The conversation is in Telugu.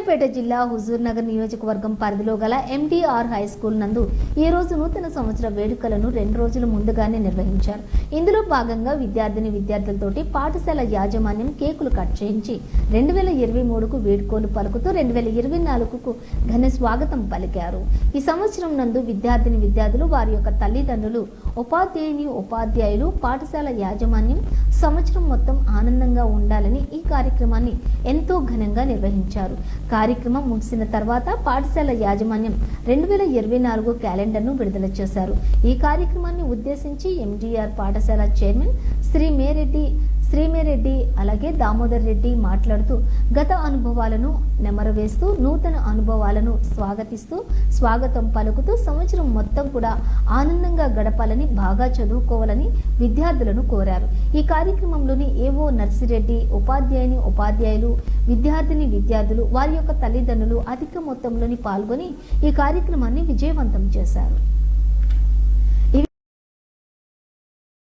సూర్యాపేట జిల్లా హుజూర్నగర్ నియోజకవర్గం పరిధిలో గల ఎంటీఆర్ హై స్కూల్ నందు ఈ రోజు నూతన సంవత్సర వేడుకలను రెండు రోజుల ముందుగానే నిర్వహించారు. ఇందులో భాగంగా విద్యార్థిని విద్యార్థులతోటి పాఠశాల యాజమాన్యం కేకులు కట్ చేయించి రెండు వేల ఇరవై మూడుకు వేడుకోలు పలుకుతూ రెండు వేల ఇరవై నాలుగుకు ఘన స్వాగతం పలికారు. ఈ సంవత్సరం నందు విద్యార్థిని విద్యార్థులు వారి యొక్క తల్లిదండ్రులు ఉపాధ్యాయుని ఉపాధ్యాయులు పాఠశాల యాజమాన్యం సంవత్సరం మొత్తం ఆనందంగా ఉండాలని ఈ కార్యక్రమాన్ని ఎంతో ఘనంగా నిర్వహించారు. కార్యక్రమం ముగిసిన తర్వాత పాఠశాల యాజమాన్యం రెండు వేల ఇరవై నాలుగు క్యాలెండర్ను విడుదల చేశారు. ఈ కార్యక్రమాన్ని ఉద్దేశించి ఎంజీఆర్ పాఠశాల చైర్మన్ శ్రీ మేరెడ్డి శ్రీమేరెడ్డి అలాగే దామోదర్ రెడ్డి మాట్లాడుతూ గత అనుభవాలను నెమరవేస్తూ నూతన అనుభవాలను స్వాగతిస్తూ స్వాగతం పలుకుతూ సంవత్సరం మొత్తం కూడా ఆనందంగా గడపాలని బాగా చదువుకోవాలని విద్యార్థులను కోరారు. ఈ కార్యక్రమంలోని ఏవో నర్సిరెడ్డి ఉపాధ్యాయుని ఉపాధ్యాయులు విద్యార్థిని విద్యార్థులు వారి యొక్క తల్లిదండ్రులు అధిక మొత్తంలోని పాల్గొని ఈ కార్యక్రమాన్ని విజయవంతం చేశారు.